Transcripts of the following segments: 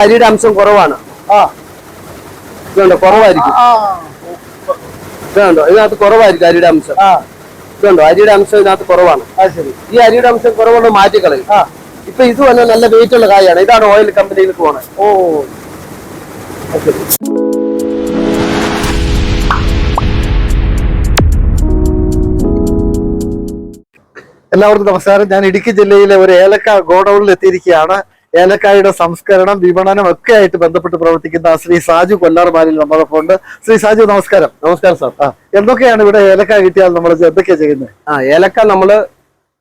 അരിയുടെ അംശം കുറവാണ്. ഇതുണ്ടോ? കുറവായിരിക്കും. ഇതുണ്ടോ? ഇതിനകത്ത് കുറവായിരിക്കും അരിയുടെ അംശം. ആ. ഇതുണ്ടോ? അരിയുടെ അംശം ഇതിനകത്ത് കുറവാണ്. ഈ അരിയുടെ അംശം കുറവുള്ള മാറ്റിക്കളയും ഇപ്പൊ ഇത് വന്ന നല്ല വെയിറ്റ് ഉള്ള കായാണ്. ഇതാണ് ഓയിൽ കമ്പനിയിലേക്ക് പോണത്. ഓ. എല്ലാവർക്കും നമസ്കാരം. ഞാൻ ഇടുക്കി ജില്ലയിലെ ഒരു ഏലക്ക ഗോഡൌണിൽ എത്തിയിരിക്കുകയാണ്. ഏലക്കായുടെ സംസ്കരണം വിപണനം ഒക്കെ ആയിട്ട് ബന്ധപ്പെട്ട് പ്രവർത്തിക്കുന്ന ശ്രീ സാജു കൊല്ലാർമാരിൽ നമ്മളൊപ്പം ഫോണ്ട് ശ്രീ സാജു നമസ്കാരം. നമസ്കാരം സാർ. ആ എന്തൊക്കെയാണ് ഇവിടെ ഏലക്ക കിട്ടിയാൽ നമ്മൾ എന്തൊക്കെയാ ചെയ്യുന്നത് ആ ഏലക്ക നമ്മൾ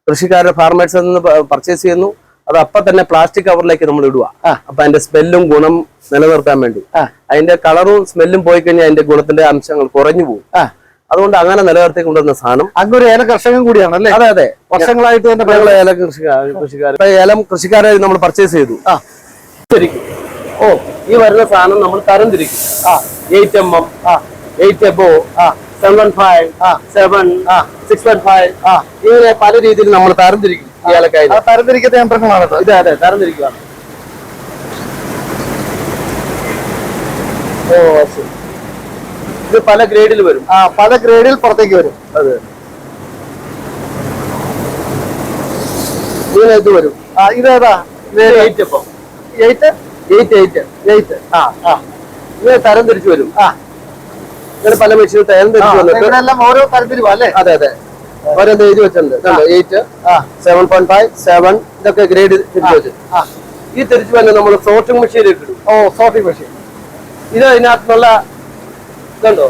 കൃഷിക്കാരുടെ ഫാർമേഴ്സിൽ നിന്ന് പർച്ചേസ് ചെയ്യുന്നു. അത് അപ്പൊ തന്നെ പ്ലാസ്റ്റിക് കവറിലേക്ക് നമ്മൾ ഇടുക ആ. അപ്പൊ അതിന്റെ സ്മെല്ലും ഗുണം നിലനിർത്താൻ വേണ്ടി. ആ. അതിന്റെ കളറും സ്മെല്ലും പോയി കഴിഞ്ഞാൽ അതിന്റെ ഗുണത്തിന്റെ അംശങ്ങൾ കുറഞ്ഞു പോകും. ആ. അതുകൊണ്ട് അങ്ങനെ നിലനിർത്തി കൊണ്ടുവന്ന സാധനം. അങ്ങൊരു ഏല കർഷകൻ കൂടിയാണ് അല്ലേ? അതെ അതെ. വർഷങ്ങളായിട്ട് തന്നെ ഞങ്ങൾ ഏല കൃഷിക്കാർ ഏലം കൃഷിക്കാരെ നമ്മൾ പർച്ചേസ് ചെയ്തു. ആ. ഓ ഈ വരുന്ന സാധനം നമ്മൾ തരം തിരിക്കും ആ. എയ്റ്റ് എം എം ആ. എയ്റ്റ് എബോ ആ. സെവൻ ഫൈവ് ആ. സെവൻ ആ. സിക്സ് പോയിന്റ് ഫൈവ് ആ. ഇങ്ങനെ പല രീതിയിൽ നമ്മൾ തരംതിരിക്കും ആ. തരംതിരിക്കുന്ന യന്ത്രങ്ങളാണ്. ഇത് അതെ തരംതിരിക്കുകയാണ് ഓ ശരി. ഇത് പല ഗ്രേഡിൽ വരും. ആ പല ഗ്രേഡിൽ പുറത്തേക്ക് വരും. അതെ. ഇത് വരും. ആ എയ്റ്റ് എപ്പം എയ്റ്റ് എയ്റ്റ് എയ്റ്റ് എയ്റ്റ് ആ ആ. ഇങ്ങനെ തരം തിരിച്ചു വരും. ആ. ഇങ്ങനെ പല മെഷീനും തരം തിരിച്ചു വന്നിട്ട് ഓരോ തരത്തിലും അല്ലേ? അതെ അതെ. ഓരോ എഴുതി വെച്ചിട്ടുണ്ട്. Eight seven point five seven ഇതൊക്കെ ഗ്രേഡ് തിരിച്ചു വെച്ചു. ഈ തിരിച്ചു വന്ന് നമ്മൾ സോർട്ടിംഗ് മെഷീനിലേക്ക് ഇടും. ഓ സോർട്ടിംഗ് മെഷീൻ ഇത് ഇതിനകത്തുള്ള ഇതുണ്ടോ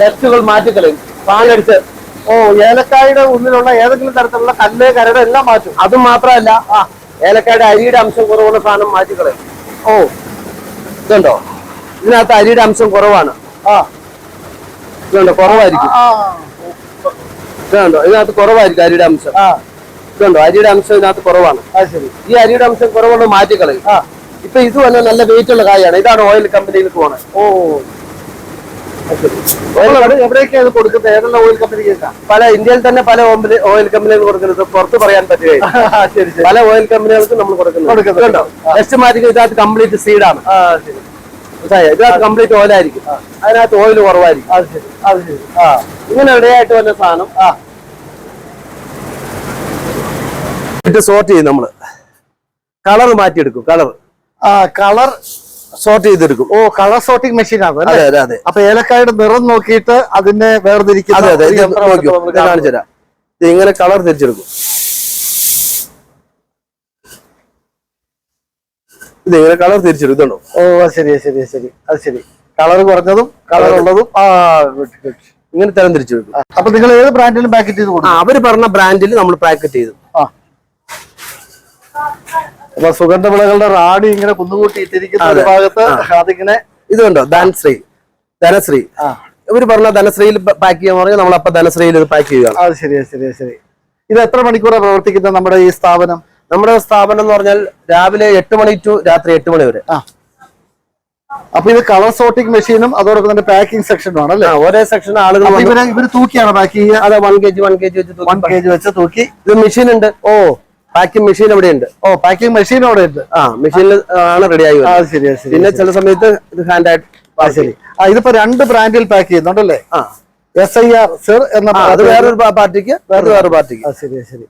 ടെസ്റ്റുകൾ മാറ്റിക്കളയും. പാലടിച്ച്. ഓ ഏലക്കായുടെ ഉള്ളിലുള്ള ഏതെങ്കിലും തരത്തിലുള്ള കല്ല് കരട് എല്ലാം മാറ്റും. അത് മാത്രമല്ല ആ ഏലക്കായുടെ അരിയുടെ അംശം കുറവുള്ള സാധനം മാറ്റിക്കളയും. ഓ ഇതുണ്ടോ? ഇതിനകത്ത് അരിയുടെ അംശം കുറവാണ്. ആ ഇതുണ്ടോ? കുറവായിരിക്കും. ഇതുണ്ടോ? ഇതിനകത്ത് കുറവായിരിക്കും അരിയുടെ അംശം. ആ. ഇതുണ്ടോ? അരിയുടെ അംശം ഇതിനകത്ത് കുറവാണ്. ശരി. ഈ അരിയുടെ അംശം കുറവുള്ള മാറ്റിക്കളയും. ആ. ഇപ്പൊ ഇത് വന്ന നല്ല വെയിറ്റ് ഉള്ള കായാണ്. ഇതാണ് ഓയിൽ കമ്പനിയിൽ പോണത്. ഓ. എവിടെയൊക്കെയാണ് ഇത് കൊടുക്കുന്നത്? ഏതെല്ലാം ഓയിൽ പല ഇന്ത്യയിൽ തന്നെ പല ഓയിൽ കമ്പനികൾ കൊടുക്കുന്നത്. പുറത്ത് പറയാൻ പറ്റുകയില്ല. പല ഓയിൽ കമ്പനികൾക്ക് നമ്മൾ ടെസ്റ്റ് മാറ്റിക്ക് ഇതിനകത്ത് കംപ്ലീറ്റ് സീഡാണ് ഇതിനകത്ത് കംപ്ലീറ്റ് ഓയിലായിരിക്കും അതിനകത്ത് ഓയിൽ കുറവായിരിക്കും. ശരി ശരി. ആ. ഇങ്ങനെ ഇടയായിട്ട് വന്ന സാധനം. ഇട്ട് സോർട്ട് ചെയ്യും നമ്മൾ. കളർ മാറ്റിയെടുക്കും കളർ ആ കളർ സോർട്ട് ചെയ്തെടുക്കും. ഓ കളർ സോർട്ടിംഗ് മെഷീൻ ആണ് അതെ അതെ അതെ. അപ്പൊ ഏലക്കായുടെ നിറം നോക്കിയിട്ട് അതിനെ വേർതിരിക്കും ഇങ്ങനെ കളർ തിരിച്ചെടുക്കും. ഇത് ഇങ്ങനെ കളർ തിരിച്ചെടുക്കും. ഇതുണ്ടോ? ഓ ശരി ശരി ശരി. അത് ശരി. കളർ കുറഞ്ഞതും കളർ ഉള്ളതും. ആ ഇങ്ങനെ തരം തിരിച്ചെടുക്കും. അപ്പൊ നിങ്ങൾ ഏത് ബ്രാൻഡിലും പാക്കറ്റ് ചെയ്ത് കൊടുക്കും? അവർ പറഞ്ഞ ബ്രാൻഡിൽ നമ്മൾ പാക്കറ്റ് ചെയ്തു. ആ. അപ്പൊ സുഗന്ധവിളകളുടെ റാഡി ഇങ്ങനെ കുന്നുകൂട്ടി ഇട്ടിരിക്കുന്ന ഒരു. ഭാഗത്ത്. അതിങ്ങനെ ഇതുണ്ടോ ധനശ്രീ. ധനശ്രീ. ഇവർ പറഞ്ഞ ധനശ്രീയിൽ പാക്ക് ചെയ്യാൻ പറഞ്ഞാൽ നമ്മൾ അപ്പൊ ധനശ്രീയിൽ ഇത് പാക്ക് ചെയ്യുക അത് ശരി ശരി ശരി. ഇത് എത്ര മണിക്കൂറാണ് പ്രവർത്തിക്കുന്നത് നമ്മുടെ ഈ സ്ഥാപനം? നമ്മുടെ സ്ഥാപനം എന്ന് പറഞ്ഞാൽ രാവിലെ എട്ട് മണി ടു രാത്രി എട്ട് മണി വരെ. ആ. അപ്പൊ ഇത് കളർ സോർട്ടിംഗ് മെഷീനും അതോടൊപ്പം തന്നെ പാക്കിംഗ് സെക്ഷനും ആണ് അല്ലേ ഒരേ സെക്ഷൻ ആളുകൾ ഇവർ തൂക്കിയാണ് പാക്ക് ചെയ്യുക? അതെ one K G one K G വെച്ച് വൺ കെ ജി വെച്ച് തൂക്കി. ഇത് മെഷീൻ ഉണ്ട്. ഓ. പാക്കിംഗ് മെഷീൻ അവിടെ ഉണ്ട് ഓ പാക്കിംഗ് മെഷീൻ അവിടെ ഉണ്ട് ആ മെഷീനിൽ ആണ് റെഡി ആയി. ശരി പിന്നെ ചില സമയത്ത് ഇത് ഹാൻഡ് ആയിട്ട് ശരി. ആ ഇതിപ്പോ രണ്ട് ബ്രാൻഡിൽ പാക്ക് ചെയ്യുന്നുണ്ടല്ലേ? ആ. എസ് ഐ ആർ സിർ എന്ന അത് വേറൊരു പാർട്ടിക്ക് വേറെ വേറെ പാർട്ടിക്ക്. ശരി ശരി.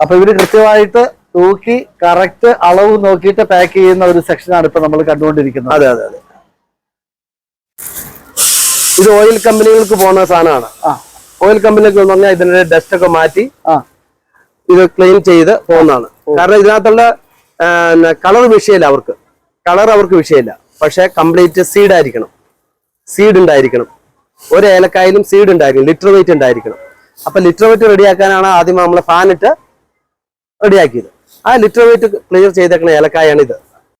അപ്പൊ ഇവർ കൃത്യമായിട്ട് തൂക്കി കറക്റ്റ് അളവ് നോക്കിയിട്ട് പാക്ക് ചെയ്യുന്ന ഒരു സെക്ഷനാണ് ഇപ്പൊ നമ്മൾ കണ്ടുകൊണ്ടിരിക്കുന്നത്. അതെ അതെ അതെ. ഇത് ഓയിൽ കമ്പനികൾക്ക് പോകുന്ന സാധനമാണ്. ഓയിൽ കമ്പനികൾക്ക് എന്ന് പറഞ്ഞാൽ ഇതിന്റെ ഡസ്റ്റ് ഒക്കെ മാറ്റി ഇത് ക്ലീൻ ചെയ്ത് പോകുന്നതാണ്. കാരണം ഇതിനകത്തുള്ള കളർ വിഷയമില്ല അവർക്ക്. കളർ അവർക്ക് വിഷയമില്ല. പക്ഷെ കംപ്ലീറ്റ് സീഡ് ആയിരിക്കണം. സീഡ് ഉണ്ടായിരിക്കണം. ഒരു ഏലക്കായാലും സീഡ് ഉണ്ടായിരിക്കണം. ലിറ്റർ വെയിറ്റ് ഉണ്ടായിരിക്കണം. അപ്പൊ ലിറ്റർ വെയിറ്റ് റെഡിയാക്കാനാണ് ആദ്യം നമ്മൾ ഫാനിട്ട് റെഡിയാക്കിയത് ആ ലിറ്റർ വെയിറ്റ് ക്ലിയർ ചെയ്തേക്കുന്ന ഏലക്കായാണ് ഇത്.